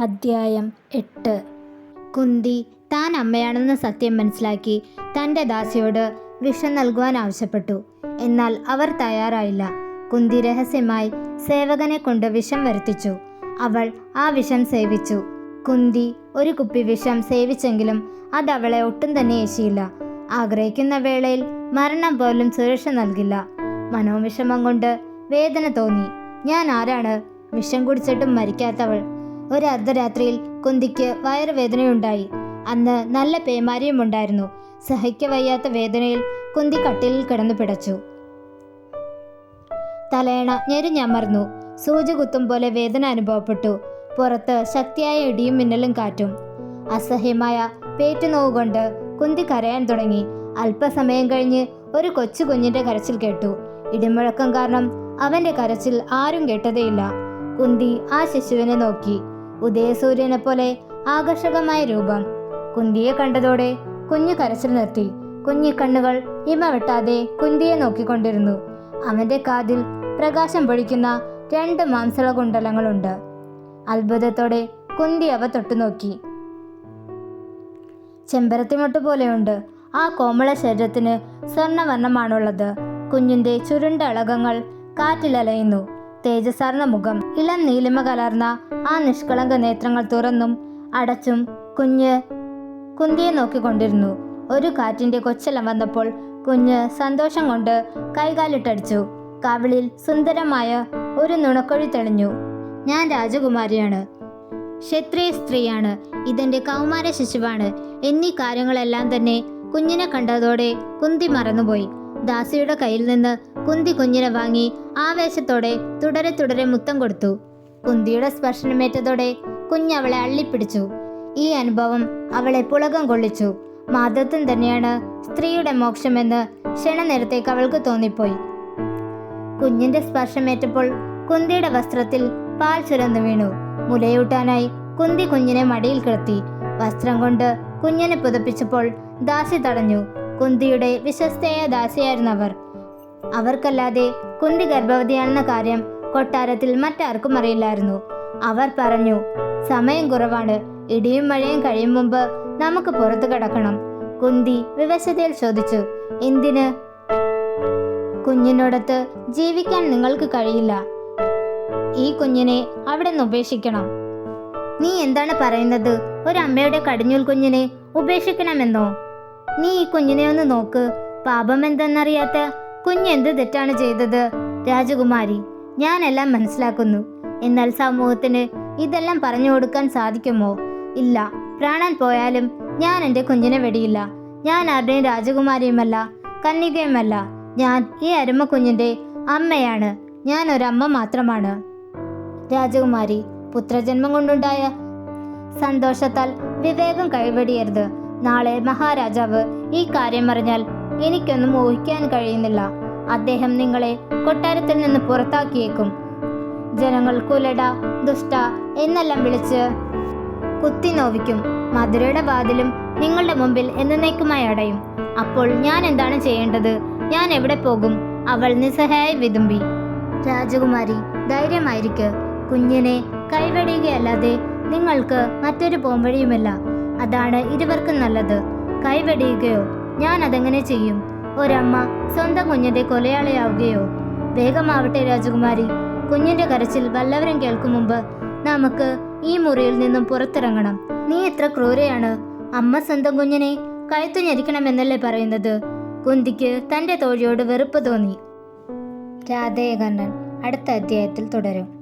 അദ്ധ്യായം എട്ട്. കുന്തി താൻ അമ്മയാണെന്ന സത്യം മനസ്സിലാക്കി തന്റെ ദാസിയോട് വിഷം നൽകുവാൻ ആവശ്യപ്പെട്ടു. എന്നാൽ അവർ തയ്യാറായില്ല. കുന്തി രഹസ്യമായി സേവകനെ കൊണ്ട് വിഷം വരുത്തിച്ചു. അവൾ ആ വിഷം സേവിച്ചു. കുന്തി ഒരു കുപ്പി വിഷം സേവിച്ചെങ്കിലും അത് അവളെ ഒട്ടും തന്നെ ഏശിയില്ല. ആഗ്രഹിക്കുന്ന വേളയിൽ മരണം പോലും സുരക്ഷ നൽകില്ല. മനോവിഷമം കൊണ്ട് വേദന തോന്നി. ഞാൻ ആരാണ്? വിഷം കുടിച്ചിട്ടും മരിക്കാത്തവൾ. ഒരു അർദ്ധരാത്രിയിൽ കുന്തിക്ക് വയറുവേദനയുണ്ടായി. അന്ന് നല്ല പേമാരിയും ഉണ്ടായിരുന്നു. സഹിക്ക വയ്യാത്ത വേദനയിൽ കുന്തി കട്ടിലിൽ കിടന്നു പിടച്ചു. തലയണ ഞെരിഞ്ഞമർന്നു. സൂചി കുത്തും പോലെ വേദന അനുഭവപ്പെട്ടു. പുറത്ത് ശക്തിയായ ഇടിയും മിന്നലും കാറ്റും. അസഹ്യമായ പേറ്റുനോവ് കൊണ്ട് കുന്തി കരയാൻ തുടങ്ങി. അല്പസമയം കഴിഞ്ഞ് ഒരു കൊച്ചു കുഞ്ഞിന്റെ കരച്ചിൽ കേട്ടു. ഇടിമുഴക്കം കാരണം അവന്റെ കരച്ചിൽ ആരും കേട്ടതേയില്ല. കുന്തി ആ ശിശുവിനെ നോക്കി. ഉദയസൂര്യനെ പോലെ ആകർഷകമായ രൂപം. കുന്തിയെ കണ്ടതോടെ കുഞ്ഞു കരച്ചിൽ നിർത്തി. കുഞ്ഞി കണ്ണുകൾ ഇമ വെട്ടാതെ കുന്തിയെ നോക്കിക്കൊണ്ടിരുന്നു. അവന്റെ കാതിൽ പ്രകാശം പൊഴിക്കുന്ന രണ്ട് മാംസള കുണ്ടലങ്ങളുണ്ട്. അത്ഭുതത്തോടെ കുന്തി അവ തൊട്ടുനോക്കി ചെമ്പരത്തിമൊട്ട് പോലെയുണ്ട് ആ കോമള ശരീരത്തിന് സ്വർണവർണമാണുള്ളത് കുഞ്ഞിന്റെ ചുരുണ്ട അളകങ്ങൾ കാറ്റിലലയുന്നു. തേജസാർന്ന മുഖം. ഇളം നീലിമ കലർന്ന ആ നിഷ്കളങ്ക നേത്രങ്ങൾ തുറന്നും അടച്ചും കുഞ്ഞ് കുന്തിയെ നോക്കിക്കൊണ്ടിരുന്നു. ഒരു കാറ്റിന്റെ കൊച്ചലം വന്നപ്പോൾ കുഞ്ഞ് സന്തോഷം കൊണ്ട് കൈകാലിട്ടടിച്ചു. കവിളിൽ സുന്ദരമായ ഒരു നുണക്കൊഴി തെളിഞ്ഞു. ഞാൻ രാജകുമാരിയാണ്. ക്ഷത്രിയ സ്ത്രീയാണ്. ഇതെന്റെ കൗമാര ശിശുവാണ്. എന്നീ കാര്യങ്ങളെല്ലാം തന്നെ കുഞ്ഞിനെ കണ്ടതോടെ കുന്തി മറന്നുപോയി. ദാസിയുടെ കയ്യിൽ നിന്ന് കുന്തി കുഞ്ഞിനെ വാങ്ങി ആവേശത്തോടെ തുടരെ തുടരെ മുത്തം കൊടുത്തു. കുന്തിയുടെ സ്പർശനമേറ്റതോടെ കുഞ്ഞ് അവളെ അള്ളിപ്പിടിച്ചു. ഈ അനുഭവം അവളെ പുളകം കൊള്ളിച്ചു. മാതൃത്വം തന്നെയാണ് സ്ത്രീയുടെ മോക്ഷമെന്ന് ക്ഷണനേരത്തേക്ക് അവൾക്ക് തോന്നിപ്പോയി. കുഞ്ഞിന്റെ സ്പർശമേറ്റപ്പോൾ കുന്തിയുടെ വസ്ത്രത്തിൽ പാൽ ചുരന്നു വീണു. മുലയൂട്ടാനായി കുന്തി കുഞ്ഞിനെ മടിയിൽ കിടത്തി. വസ്ത്രം കൊണ്ട് കുഞ്ഞിനെ പുതപ്പിച്ചപ്പോൾ ദാസി തടഞ്ഞു. കുന്തിയുടെ വിശ്വസ്തയായ ദാസിയായിരുന്നു അവർ. അവർക്കല്ലാതെ കുന്തി ഗർഭവതിയാണെന്ന കാര്യം കൊട്ടാരത്തിൽ മറ്റാർക്കും അറിയില്ലായിരുന്നു. അവർ പറഞ്ഞു സമയം കുറവാണ്. ഇടിയും മഴയും കഴിയും മുമ്പ് നമുക്ക് പുറത്തു കിടക്കണം. കുന്തി വിവശതയിൽ ചോദിച്ചു എന്തിന്? കുഞ്ഞിനോടത്ത് ജീവിക്കാൻ നിങ്ങൾക്ക് കഴിയില്ല. ഈ കുഞ്ഞിനെ അവിടെ നിന്ന് ഉപേക്ഷിക്കണം. നീ എന്താണ് പറയുന്നത്? ഒരു അമ്മയുടെ കടിഞ്ഞൂൽ കുഞ്ഞിനെ ഉപേക്ഷിക്കണമെന്നോ? നീ ഈ കുഞ്ഞിനെ ഒന്ന് നോക്ക്. പാപം എന്തെന്നറിയാത്ത കുഞ്ഞ് എന്ത് തെറ്റാണ് ചെയ്തത്? രാജകുമാരി ഞാനെല്ലാം മനസ്സിലാക്കുന്നു. എന്നാൽ സമൂഹത്തിന് ഇതെല്ലാം പറഞ്ഞു കൊടുക്കാൻ സാധിക്കുമോ? ഇല്ല. പ്രാണൻ പോയാലും ഞാൻ എന്റെ കുഞ്ഞിനെ വെടിയില്ല. ഞാൻ ആരുടെയും രാജകുമാരിയുമല്ല കന്നികയുമല്ല ഞാൻ ഈ അരുമ കുഞ്ഞിന്റെ അമ്മയാണ്. ഞാൻ ഒരമ്മ മാത്രമാണ്. രാജകുമാരി പുത്രജന്മം കൊണ്ടുണ്ടായ സന്തോഷത്താൽ വിവേകം കൈവെടിയരുത്. നാളെ മഹാരാജാവ് ഈ കാര്യം അറിഞ്ഞാൽ എനിക്കൊന്നും ഊഹിക്കാൻ കഴിയുന്നില്ല. അദ്ദേഹം നിങ്ങളെ കൊട്ടാരത്തിൽ നിന്ന് പുറത്താക്കിയേക്കും. ജനങ്ങൾ കുലട ദുഷ്ട എന്നെല്ലാം വിളിച്ച് കുത്തി നോവിക്കും മധുരയുടെ വാതിലും നിങ്ങളുടെ മുമ്പിൽ എന്നേക്കുമായി അടയും. അപ്പോൾ ഞാൻ എന്താണ് ചെയ്യേണ്ടത്? ഞാൻ എവിടെ പോകും? അവൾ നിസ്സഹായി വിതുമ്പി. രാജകുമാരി ധൈര്യമായിരിക്ക്. കുഞ്ഞിനെ കൈവെടിയുകയല്ലാതെ നിങ്ങൾക്ക് മറ്റൊരു പോംവഴിയുമില്ല. അതാണ് ഇരുവർക്കും നല്ലത്. കൈവെടിയുകയോ? ഞാൻ അതെങ്ങനെ ചെയ്യും? ഒരമ്മ സ്വന്തം കുഞ്ഞിന്റെ കൊലയാളിയാവുകയോ? വേഗമാവട്ടെ രാജകുമാരി. കുഞ്ഞിന്റെ കരച്ചിൽ വല്ലവരും കേൾക്കും മുമ്പ് നമുക്ക് ഈ മുറിയിൽ നിന്നും പുറത്തിറങ്ങണം. നീ എത്ര ക്രൂരയാണ്? അമ്മ സ്വന്തം കുഞ്ഞിനെ കഴുത്തു ഞെരിക്കണമെന്നല്ലേ പറയുന്നത്? കുന്തിക്ക് തന്റെ തോഴിയോട് വെറുപ്പ് തോന്നി. രാധേയകണ്ണൻ അടുത്ത അധ്യായത്തിൽ തുടരും.